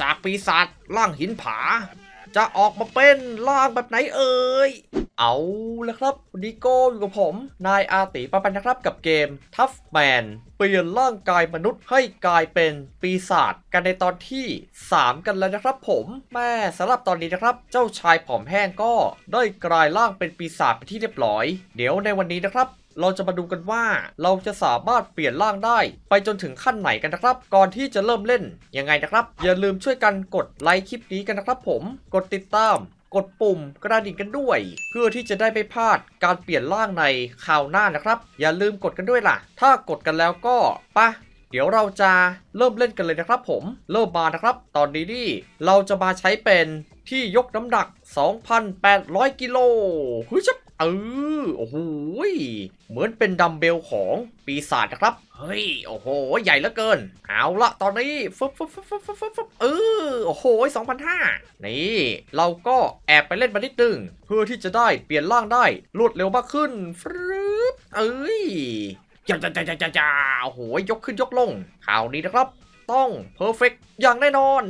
จากปีศาจร่างหินผา จะออกมาเป็นร่างแบบไหนเอ่ย เอาละครับวันนี้ก็อยู่กับผม นายอาติปะปันนะครับกับเกม Tough Man เปลี่ยนร่างกายมนุษย์ให้กลายเป็นปีศาจกันในตอนที่ 3 กันแล้วนะครับผมแม่สำหรับตอนนี้นะครับ เจ้าชายผอมแห้งก็ได้กลายร่างเป็นปีศาจไปที่เรียบร้อย เดี๋ยวในวันนี้นะครับเราจะมาดูกันว่าเราจะสามารถเปลี่ยนร่างได้ ไปจนถึงขั้นไหนกันนะครับ ก่อนที่จะเริ่มเล่นยังไงนะครับ อย่าลืมช่วยกันกดไลค์คลิปนี้กันนะครับ ผมกดติดตาม กดปุ่มกระดิ่งกันด้วย เพื่อที่จะได้ไม่พลาดการเปลี่ยนร่างในข่าวหน้านะครับ อย่าลืมกดกันด้วยล่ะ ถ้ากดกันแล้วก็ปะเดี๋ยวเราจะเริ่มเล่นกันเลยนะครับผมเริ่มมานะครับ ตอนนี้นี่เราจะมาใช้เป็นที่ยกน้ำหนัก 2,800 กิโลเฮ้ยชับ เออโอ้โหยเหมือนเป็นดัมเบลของปีศาจนะครับ เฮ้ย โอ้โห ใหญ่เหลือเกิน เอาละตอนนี้ฟึบฟึบฟึบฟึบฟึบฟึบฟึบเออ โอ้โห2,500นี่ เราก็แอบไปเล่นมานิดนึง เพื่อที่จะได้เปลี่ยนร่างได้รวดเร็วมากขึ้นฟรึบเอ้ยจ้าจ้าจ้าจ้าจ้าจ้าโอ้โห ยกขึ้นยกลงข่าวนี้นะครับ ต้องเพอร์เฟกอย่างแน่นอน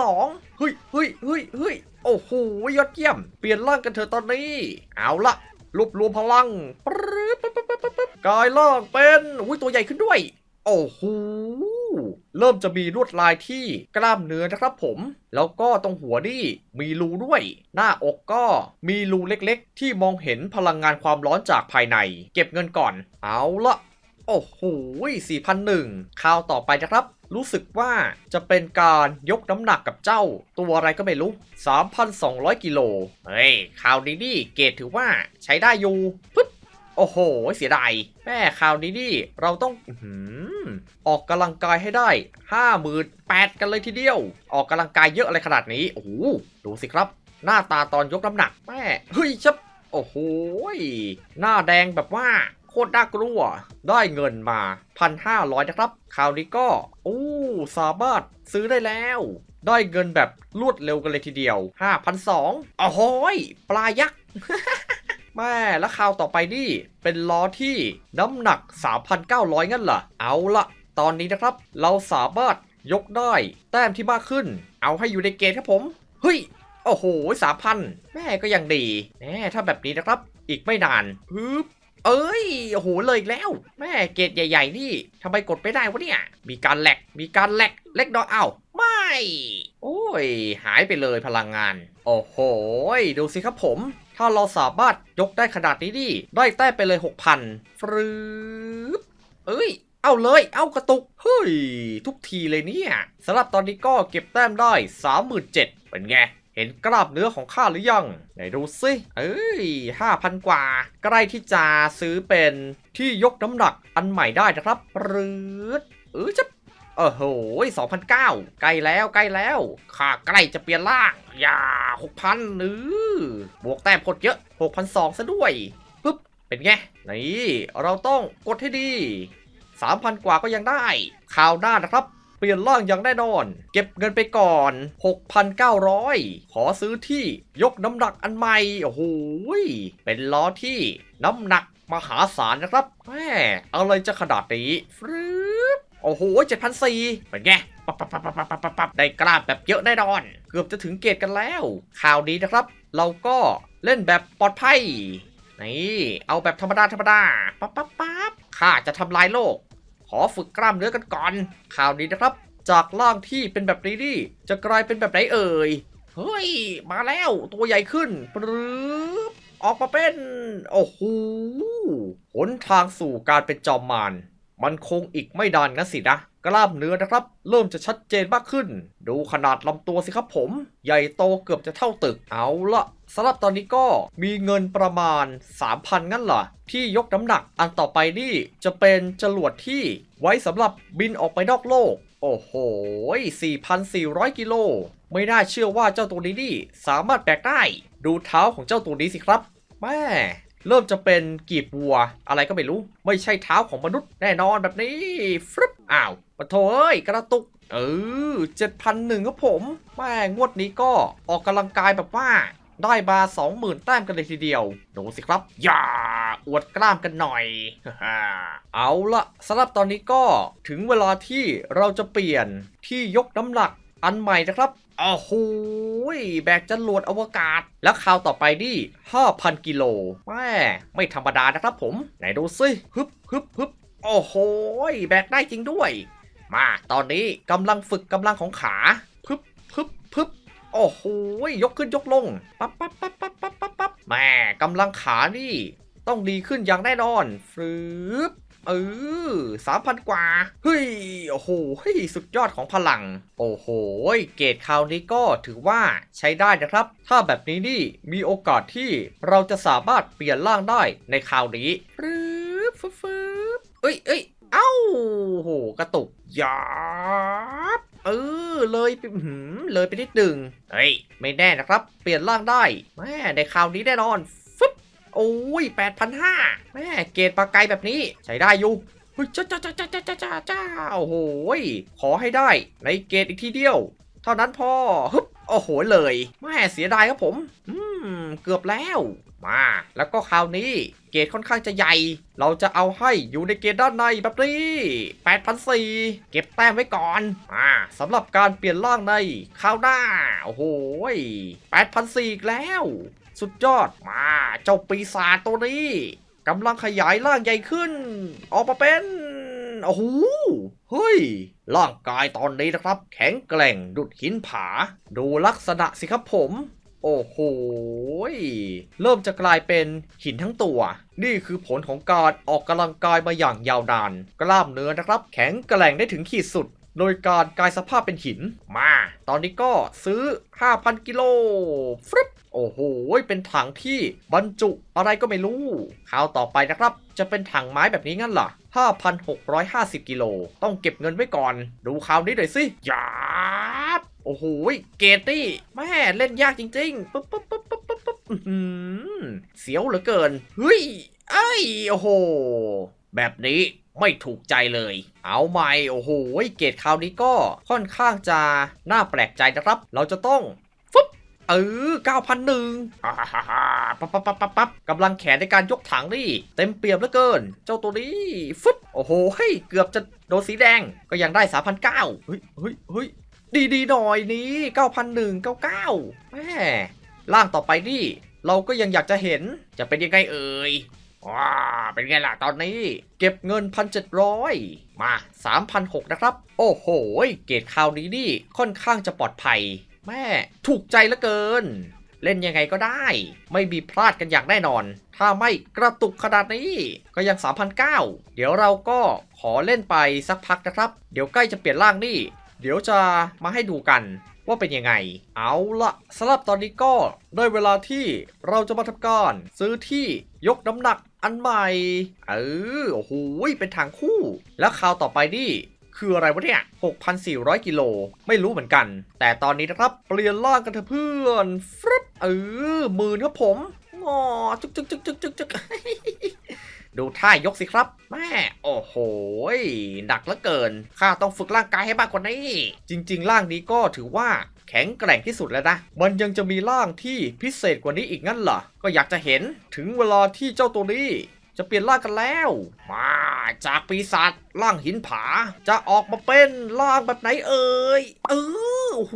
5,200เฮ้ยเฮ้ยเฮ้ยเฮ้ยโอ้โห ยอดเยี่ยม เปลี่ยนร่างกันเถอะตอนนี้ เอาละ รวบรวมพลังปึ๊บปึ๊บปึ๊บปึ๊บปึ๊บปึ๊บกลายร่างเป็นอุ้ยตัวใหญ่ขึ้นด้วย โอ้โหเริ่มจะมีลวดลายที่กล้ามเนื้อนะครับผม แล้วก็ตรงหัวนี่มีรูด้วย หน้าอกก็มีรูเล็กๆ ที่มองเห็นพลังงานความร้อนจากภายใน เก็บเงินก่อน เอาละ โอ้โห4,001คราวต่อไปนะครับรู้สึกว่าจะเป็นการยกน้ำหนักกับเจ้า ตัวอะไรก็ไม่รู้ 3,200 กิโล เฮ้ยคราวนี้นี่เกรดถือว่าใช้ได้อยู่ปึ๊บ โอ้โห เสียดาย แม่คราวนี้นี่เราต้องออหืออกกำลังกายให้ได้ 58,000กันเลยทีเดียว ออกกำลังกายเยอะอะไรขนาดนี้ โอ้โห ดูสิครับ หน้าตาตอนยกน้ำหนัก แม่ เฮ้ยชับโอ้โห หน้าแดงแบบว่า คตรน่ากลัว ได้เงินมา 1,500 นะครับ คราวนี้ก็อู้สามารถซื้อได้แล้ว ได้เงินแบบรวดเร็วกันเลยทีเดียว 5,200อ้โหยปลายักษ์แม่แล้วคราวต่อไปนี่ เป็นล้อที่น้ำหนัก 3,900 งั้นเหรอ เอาละตอนนี้นะครับ เราสามารถยกได้ แต้มที่มากขึ้น เอาให้อยู่ในเกณฑ์ครับผม เฮ้ย โอ้โหสามพันแม่ก็ยังดีแม่ถ้าแบบนี้นะครับ อีกไม่นานฮึบ เอ้ยโอ้โหเลยอีกแล้ว แม่เกตใหญ่ ๆ นี่ทำไมกดไม่ได้วะเนี่ย มีการแหลกมีการแหลกเล็กน้อยเอ้าไม่ โอ้ย หายไปเลยพลังงาน โอ้โห ดูสิครับผม ถ้าเราสามารถยกได้ขนาดนี้ดิได้แต้มไปเลย 6,000ฟรึบเอ้ยเอาเลย เอากระตุก เฮ้ย ทุกทีเลยเนี่ย สำหรับตอนนี้ก็เก็บแต้มได้ 37,000เป็นไง เห็นกราบเนื้อของข้าหรือยัง ไหนดูสิเอ้ย5,000กว่า ใกล้ที่จะซื้อเป็นที่ยกน้ำหนักอันใหม่ได้นะครับปรืดเออจะเออโห2,009ใกล้แล้วใกล้แล้วข้าใกล้จะเปลี่ยนร่าง อย่า6,000เออบวกแต้มโคตรเยอะ6,200ซะด้วยปึ๊บ เป็นไง นี่ เราต้องกดให้ดี3,000กว่าก็ยังได้คราวหน้านะครับ เปลี่ยนร่างอย่างแน่นอน เก็บเงินไปก่อน 6,900 ขอซื้อที่ยกน้ำหนักอันใหม่ โอ้โหเป็นล้อที่น้ำหนักมหาศาลนะครับแม่อะไรจะขนาดนี้ฟรึบโอ้โห7,400เป็นไงปับปับปับปับปับปับได้กราแบบเยอะแน่นอน เกือบจะถึงเกตกันแล้วคราวนี้นะครับ เราก็เล่นแบบปลอดภัย นี่ เอาแบบธรรมดาธรรมดา ปั๊บปั๊บปั๊บข้าจะทำลายโลก อฝึกกล้ามเนื้อกันก่อน ข่าวนี้นะครับ จากล่างที่เป็นแบบนี้นี่จะกลายเป็นแบบไหนเอ่ย เฮ้ย มาแล้วตัวใหญ่ขึ้นปรึบออกมาเป็น โอ้โหหนทางสู่การเป็นจอมมารมันคงอีกไม่ดานนะสินะ กล้ามเนื้อนะครับ เริ่มจะชัดเจนมากขึ้น ดูขนาดลำตัวสิครับผม ใหญ่โตเกือบจะเท่าตึกเอาละสำหรับตอนนี้ก็มีเงินประมาณ 3,000 งั้นเหรอ ที่ยกน้ำหนักอันต่อไปนี่จะเป็นจรวดที่ไว้สำหรับบินออกไปนอกโลก โอ้โห 4,400 กิโล ไม่น่าเชื่อว่าเจ้าตัวนี้นี่สามารถแบกได้ ดูเท้าของเจ้าตัวนี้สิครับแม่เริ่มจะเป็นกีบวัว อะไรก็ไม่รู้ ไม่ใช่เท้าของมนุษย์แน่นอนแบบนี้ฟรึบ อ้าวปะโถเอ้ย กระตุก เออเจ็ดพันหนึ่งครับผม แม่งวดนี้ก็ออกกำลังกายแบบว่า ได้มา20,000แต้มกันเลยทีเดียว ดูสิครับ อย่า อวดกล้ามกันหน่อย เอาละสำหรับตอนนี้ก็ถึงเวลาที่เราจะเปลี่ยนที่ยกน้ำหนักอันใหม่นะครับโอ้โหยแบกจรวดอวกาศ แล้วคราวต่อไปนี่ 5,000 กิโลแม่ไม่ธรรมดานะครับผม ไหนดูสิฮึบฮึบฮึบ โอ้โหแบกได้จริงด้วย มาตอนนี้กำลังฝึกกำลังของขาพึบพึบพึบโอ้โหยยกขึ้นยกลงปั๊บปั๊บปั๊บปั๊บปั๊บปั๊บปั๊บแม่กำลังขานี่ ต้องดีขึ้นอย่างแน่นอนฟืบเออสามพันกว่า เฮ้ย โอ้โหเฮ้ยสุดยอดของพลัง โอ้โห เกรดคราวนี้ก็ถือว่าใช้ได้นะครับ ถ้าแบบนี้นี่มีโอกาสที่เราจะสามารถเปลี่ยนร่างได้ในคราวนี้ฟืบฟืบฟืบ เอ้ยเอ้ยเอ้าโหกระตุกยับเออเลยไปหืมเลยไปนิดหนึ่งเฮ้ยไม่แน่นะครับ เปลี่ยนร่างได้แม่ในคราวนี้แน่นอนฟึบโอ้ย8,500แม่เกตปลาไกแบบนี้ใช้ได้อยู่เฮ้ยจ้าจ้าจ้าจ้าจ้าจ้าจ้าโอ้โหขอให้ได้ในเกตอีกทีเดียว เท่านั้นพอฮึบโอ้โหเลยแม่เสียดายครับผม อืม เกือบแล้ว มา แล้วก็คราวนี้เกรดค่อนข้างจะใหญ่ เราจะเอาให้อยู่ในเกรดด้านในแบบนี้ 8,004เก็บแต้มไว้ก่อน อ่าสำหรับการเปลี่ยนร่างในคราวหน้า โอ้โห8,004อีกแล้ว สุดยอด มาเจ้าปีศาจตัวนี้กำลังขยายร่างใหญ่ขึ้น ออกมาเป็น โอ้โห เฮ้ย ร่างกายตอนนี้นะครับ แข็งแกร่งดุดหินผา ดูลักษณะสิครับผม โอ้โห เริ่มจะกลายเป็นหินทั้งตัว นี่คือผลของการออกกำลังกายมาอย่างยาวนาน กล้ามเนื้อนะครับ แข็งแกร่งได้ถึงขีดสุด โดยการกลายสภาพเป็นหิน มา ตอนนี้ก็ซื้อ 5,000 กิโลฟรึบโอ้โห เป็นถังที่บรรจุอะไรก็ไม่รู้คราวต่อไปนะครับ จะเป็นถังไม้แบบนี้งั้นเหรอ5,650 กิโล ต้องเก็บเงินไว้ก่อน ดูคราวนี้หน่อยสิยา โอ้โหเกรดนี่แม่เล่นยากจริงๆปุ๊บปุ๊บปุ๊บปุ๊บปุ๊บปุ๊บเสียวเหลือเกินเฮ้ยไอ้ยโอ้โห แบบนี้ไม่ถูกใจเลย เอาใหม่ โอ้โห เกรดคราวนี้ก็ค่อนข้างจะน่าแปลกใจนะครับ เราจะต้องฟึบเออ9,001อ่าฮ่าฮ่าปั๊บปั๊บปั๊บปั๊บปั๊บกำลังแขนในการยกถังนี่ เต็มเปี่ยมเหลือเกิน เจ้าตัวนี้ฟึบโอ้โหเฮ้ยเกือบจะโดนสีแดงก็ยังได้3,009เฮ้ยเฮ้ยเฮ้ย ดีดีๆหน่อยนี้9,199แม่ร่างต่อไปนี่ เราก็ยังอยากจะเห็นจะเป็นยังไงเอ่ยว้าเป็นไงล่ะตอนนี้ เก็บเงิน 1,700 มา 3,600 นะครับ โอ้โห เกรดคราวนี้นี่ค่อนข้างจะปลอดภัย แม่ถูกใจเหลือเกิน เล่นยังไงก็ได้ ไม่มีพลาดกันอย่างแน่นอน ถ้าไม่กระตุกขนาดนี้ ก็ยัง3,009เดี๋ยวเราก็ขอเล่นไปสักพักนะครับ เดี๋ยวใกล้จะเปลี่ยนร่างนี่ เดี๋ยวจะมาให้ดูกันว่าเป็นยังไง เอาละสำหรับตอนนี้ก็ได้เวลาที่เราจะมาทำการซื้อที่ยกน้ำหนักอันใหม่ เออ โอ้โห เป็นทางคู่ แล้วคราวต่อไปนี่คืออะไรวะเนี่ย 6,400 กิโล ไม่รู้เหมือนกัน แต่ตอนนี้นะครับ เปลี่ยนร่างกันเถอะเพื่อนฟรึบเออหมื่นครับผมงอจุกจุกจุกจุกจุกจุก ดูท่ายกสิครับ แม่ โอ้โหหนักเหลือเกิน ข้าต้องฝึกร่างกายให้มากกว่านี้ จริง ๆ ร่างนี้ก็ถือว่าแข็งแกร่งที่สุดแล้วนะ มันยังจะมีร่างที่พิเศษกว่านี้อีกงั้นเหรอ ก็อยากจะเห็นถึงเวลาที่เจ้าตัวนี้ จะเปลี่ยนร่างกันแล้ว มาจากปีศาจร่างหินผา จะออกมาเป็นร่างแบบไหนเอ่ย เออโอ้โห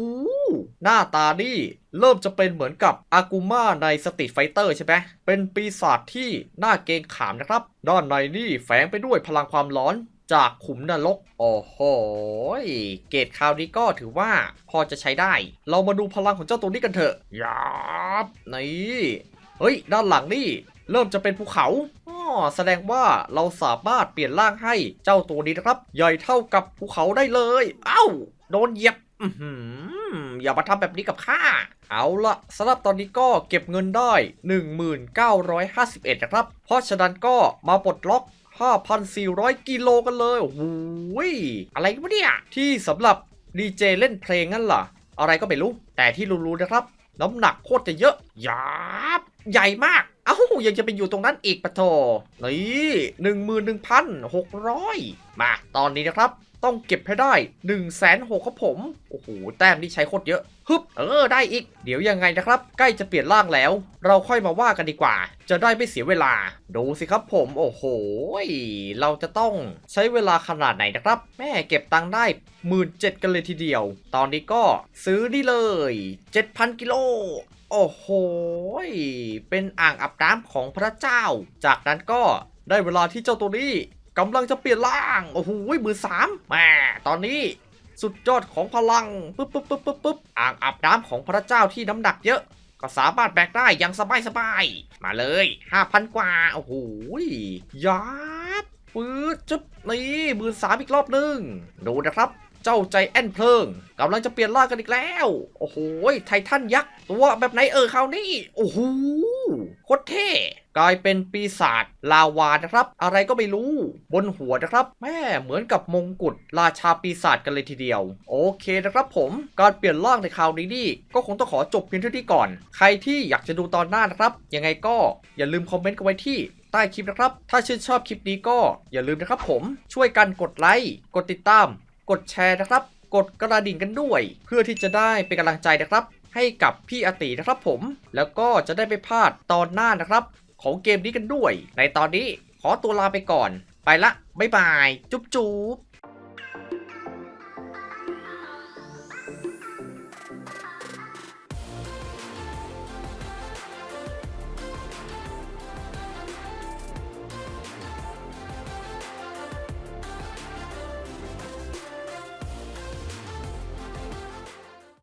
หน้าตานี่เริ่มจะเป็นเหมือนกับอากูมาในสตรีทไฟเตอร์ใช่ไหมเป็นปีศาจที่น่าเกรงขามนะครับ ด้านในนี่แฝงไปด้วยพลังความร้อนจากขุมนรก โอ้โห เกรดคราวนี้ก็ถือว่าพอจะใช้ได้ เรามาดูพลังของเจ้าตัวนี้กันเถอะยาบนี่ เฮ้ย ด้านหลังนี่ เริ่มจะเป็นภูเขาอ๋อแสดงว่าเราสามารถเปลี่ยนร่างให้เจ้าตัวนี้นะครับ ใหญ่เท่ากับภูเขาได้เลย เอ้า โดนเหยียบ อื้ อย่ามาทำแบบนี้กับข้า เอาละสำหรับตอนนี้ก็เก็บเงินได้ 1951 นะครับ เพราะฉะนั้นก็มาปลดล็อก 5,400 กิโลกันเลยโอ้โหยอะไรกันวะเนี่ย ที่สำหรับดีเจเล่นเพลงนั่นล่ะ อะไรก็ไม่รู้ แต่ที่รู้ๆนะครับ น้ำหนักโคตรจะเยอะยาบใหญ่มากเอ้ายังจะไปอยู่ตรงนั้นอีกปะโถนี่หนึ่งหมื่นหนึ่งพันหกร้อยมาตอนนี้นะครับ ต้องเก็บให้ได้1นึ่งแสนหกครับผม โอ้โห แต้มนี่ใช้โคตรเยอะ ฮึบ เออ ได้อีก เดี๋ยวยังไงนะครับ ใกล้จะเปลี่ยนร่างแล้ว เราค่อยมาว่ากันดีกว่า จะได้ไม่เสียเวลา ดูสิครับผม โอ้โห เราจะต้องใช้เวลาขนาดไหนนะครับ แม่เก็บตังค์ได้หมื่นเจ็ดกันเลยทีเดียว ตอนนี้ก็ซื้อนี่เลย 7,000 กิโลโอ้โห เป็นอ่างอาบน้ำของพระเจ้า จากนั้นก็ได้เวลาที่เจ้าตัวนี้ กำลังจะเปลี่ยนร่าง โอ้โหมือสามแม่ตอนนี้สุดยอดของพลังปึ๊บปึ๊บปึ๊บปึ๊บปึ๊บอ่างอาบน้ำของพระเจ้าที่น้ำหนักเยอะ ก็สามารถแบกได้อย่างสบายสบายมาเลย5,000กว่า โอ้โหยับปื๊ดจึ๊บนี่มือสามอีกรอบหนึง ดูนะครับเจ้าใจแอนเพลิงกำลังจะเปลี่ยนร่างกันอีกแล้ว โอ้โหไททันยักษ์ตัวแบบไหนเออคราวนี้ โอ้โหโคตรเท่ กลายเป็นปีศาจลาวานะครับ อะไรก็ไม่รู้ บนหัวนะครับ แม่เหมือนกับมงกุฎราชาปีศาจกันเลยทีเดียว โอเคนะครับผมการเปลี่ยนร่างในคราวนี้นี่ก็คงต้องขอจบเพียงเท่านี้ก่อน ใครที่อยากจะดูตอนหน้านะครับ ยังไงก็อย่าลืมคอมเมนต์กันไว้ที่ใต้คลิปนะครับ ถ้าชื่นชอบคลิปนี้ก็อย่าลืมนะครับผม ช่วยกันกดไลค์ กดติดตาม กดแชร์นะครับ กดกระดิ่งกันด้วย เพื่อที่จะได้เป็นกำลังใจนะครับ ให้กับพี่อตินะครับผม แล้วก็จะได้ไม่พลาดตอนหน้านะครับ ของเกมนี้กันด้วย ในตอนนี้ขอตัวลาไปก่อน ไปละ บ๊ายบาย จุ๊บจุ๊บ